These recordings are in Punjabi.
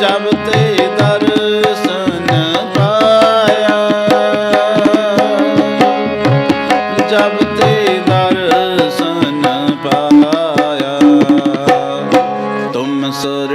ਜਬ ਤੇ ਦਰਸ਼ਨ ਪਾਇਆ। ਜਬ ਤੇ ਦਰਸ਼ਨ ਪਾਇਆ ਤੁਮ ਸਰਣਾਈ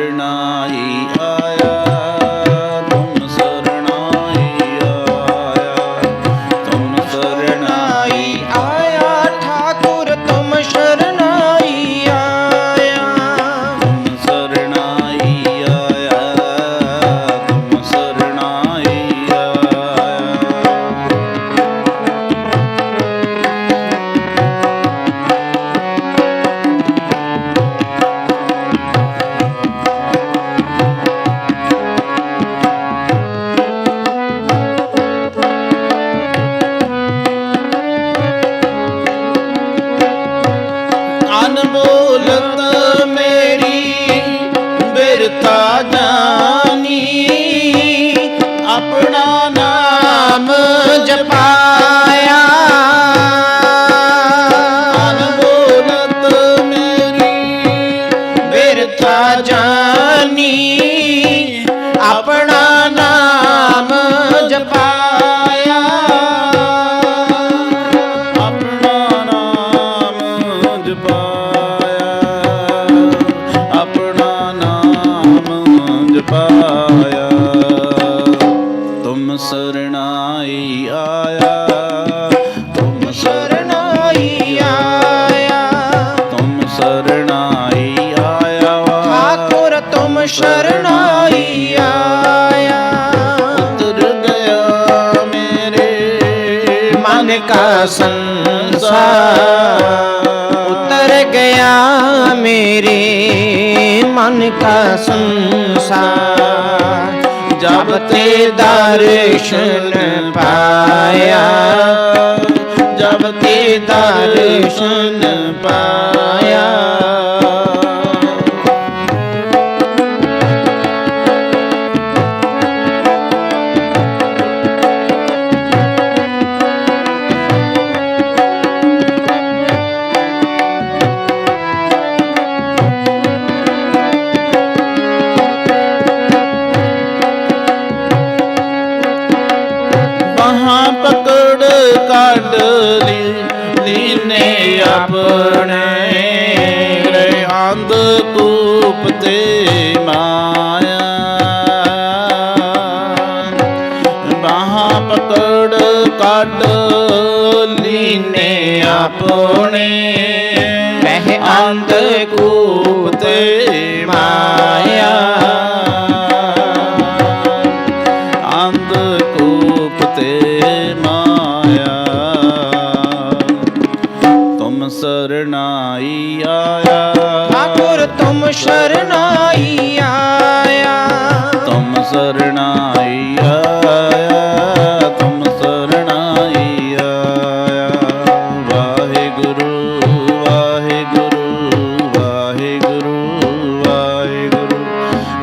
जानी ਠਾਕੁਰ ਤੁਮ ਸ਼ਰਨਾਈ ਆਇਆ ਉਤਰ ਗਿਆ ਮੇਰੇ ਮਨ ਕਾ ਸੰਸਾਰ ਉਤਰ ਗਿਆ ਮੇਰੇ ਮਨ ਕਾ ਸੰਸਾਰ ਜਬ ਤੇ ਦਰਸ਼ਨ ਪਾਇਆ ਜਬ ਤੇ ਦਰਸ਼ਨ ਪਾਇਆ ਮਾਇਆ ਬਾਹਾਂ ਪਕੜ ਕੱਢ ਲੀਨੇ ਆਪਣੇ।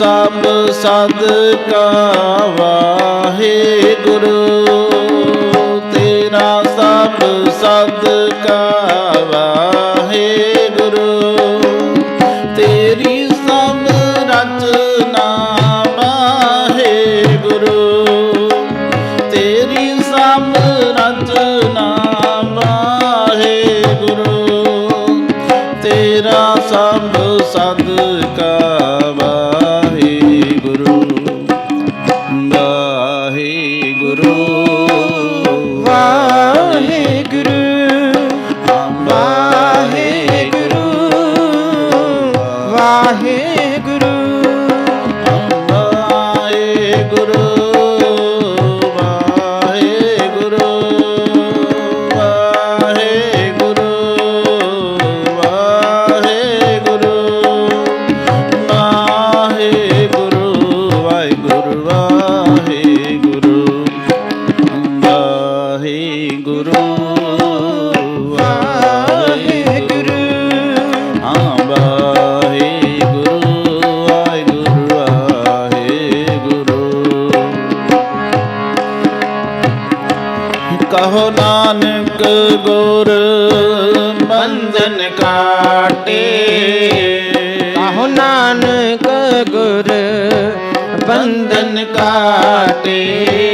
ਸਭ ਸਦਕਾ ਵਾਹਿਗੁਰੂ ਤੇਰਾ ਸਭ ਸਦਕਾ ਬੰਧਨ ਕਾਟੇ।